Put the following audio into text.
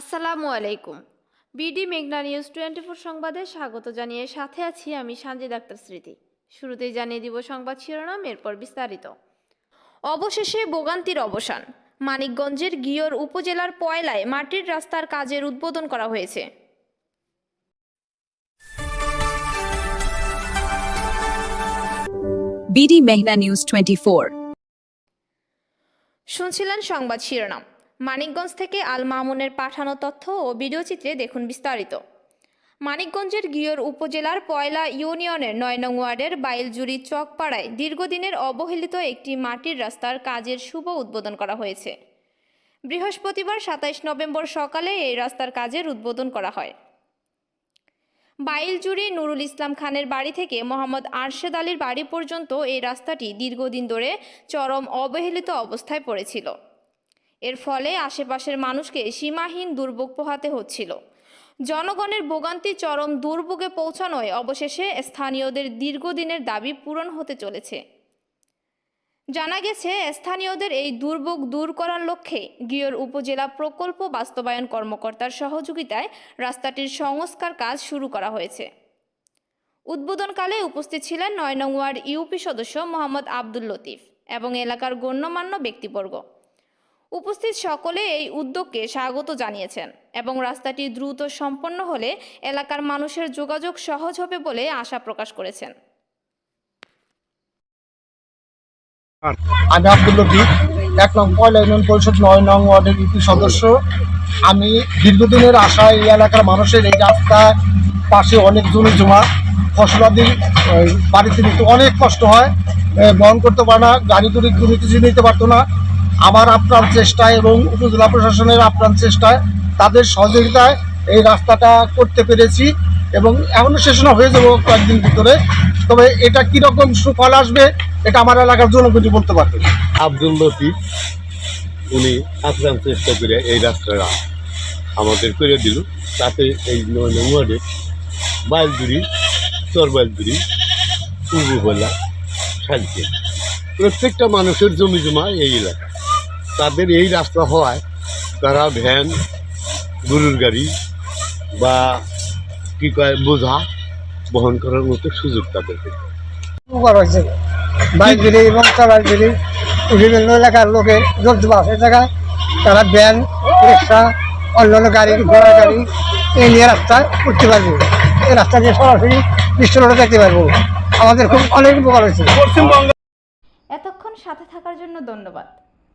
আসসালামু আলাইকুম। বিডি মেঘনা নিউজ টোয়েন্টি ফোর সংবাদে স্বাগত জানিয়ে সাথে আছি আমি সানজিদ আক্তার স্মৃতি। শুরুতেই জানিয়ে দিব সংবাদ শিরোনাম এরপর বিস্তারিত। অবশেষে ভোগান্তির অবসান। মানিকগঞ্জের গিয়র উপজেলার পয়লায় মাটির রাস্তার কাজের উদ্বোধন করা হয়েছে। BD Mehna News 24. শুনছিলেন সংবাদ শিরোনাম। মানিকগঞ্জ থেকে আল মামুনের পাঠানো তথ্য ও ভিডিও চিত্রে দেখুন বিস্তারিত। মানিকগঞ্জের গিয়র উপজেলার পয়লা ইউনিয়নের নয় নং ওয়ার্ডের বাইলজুরি চকপাড়ায় দীর্ঘদিনের অবহেলিত একটি মাটির রাস্তার কাজের শুভ উদ্বোধন করা হয়েছে। বৃহস্পতিবার সাতাইশ নভেম্বর সকালে এই রাস্তার কাজের উদ্বোধন করা হয়। বাইলজুরি নুরুল ইসলাম খানের বাড়ি থেকে মোহাম্মদ আরশেদ আলীর বাড়ি পর্যন্ত এই রাস্তাটি দীর্ঘদিন ধরে চরম অবহেলিত অবস্থায় পড়েছিল। এর ফলে আশেপাশের মানুষকে সীমাহীন দুর্ভোগ পোহাতে হচ্ছিল। জনগণের ভোগান্তি চরম দুর্ভোগে পৌঁছানোয় অবশেষে স্থানীয়দের দীর্ঘদিনের দাবি পূরণ হতে চলেছে। জানা গেছে, স্থানীয়দের এই দুর্ভোগ দূর করার লক্ষ্যে গিয়র উপজেলা প্রকল্প বাস্তবায়ন কর্মকর্তার সহযোগিতায় রাস্তাটির সংস্কার কাজ শুরু করা হয়েছে। উদ্বোধনকালে উপস্থিত ছিলেন নয় নং ওয়ার্ড ইউপি সদস্য মোহাম্মদ আব্দুল লতিফ এবং এলাকার গণ্যমান্য ব্যক্তিবর্গ। উপস্থিত সকলে এই উদ্যোগকে স্বাগত জানিয়েছেন এবং রাস্তাটি দ্রুত সম্পন্ন হলে এলাকার মানুষের যোগাযোগ সহজ হবে বলে আশা প্রকাশ করেছেন। আমি আব্দুল এক নং পয়লা ইউনিয়ন পরিষদ নয় নং ওয়ার্ডের ইউপি সদস্য। আমি দীর্ঘদিনের আশায় এই এলাকার মানুষের এই রাস্তার পাশে অনেক জমি জমা। ফসলাদি বাড়িতে নিতে অনেক কষ্ট হয়। বহন করতে পারে না, গাড়ি কিছু নিতে পারতো না। আমার আপ্রাণ চেষ্টায় এবং উপজেলা প্রশাসনের আপ্রাণ চেষ্টায় তাদের সহযোগিতায় এই রাস্তাটা করতে পেরেছি এবং এখনও শেষ না, হয়ে যাব কয়েকদিন ভিতরে। তবে এটা কীরকম সুফল আসবে, এটা আমার এলাকার জনগণই বলতে পারবে আব্দুল লতিফ, উনি আপ্রাণ চেষ্টা করে এই রাস্তাটা আমাদের করে দিল। তাতে এই নম্বরে বাইলদুরি চরবাইলদুরি পূর্ববেলা শান্তি প্রত্যেকটা মানুষের জমি জমা এই এলাকা। তাদের এই রাস্তা হওয়ায় তারা ভ্যান গরুর গাড়ি বা কী কয় বোঝা বহন করার মতো সুযোগ তাদেরকে উপকার হয়েছে। বাইক দিলি এবং চালাক দিলি বিভিন্ন এলাকার লোকের জলদি বাসের জায়গায় তারা ভ্যান রিক্সা অন্যান্য গাড়ি ঘোড়া গাড়ি এই নিয়ে রাস্তা উঠতে পারব। এই রাস্তা দিয়ে সরাসরি বিশ্ব রোডে যেতে পারব। আমাদের খুব অনেক উপকার হয়েছে। এতক্ষণ সাথে থাকার জন্য ধন্যবাদ।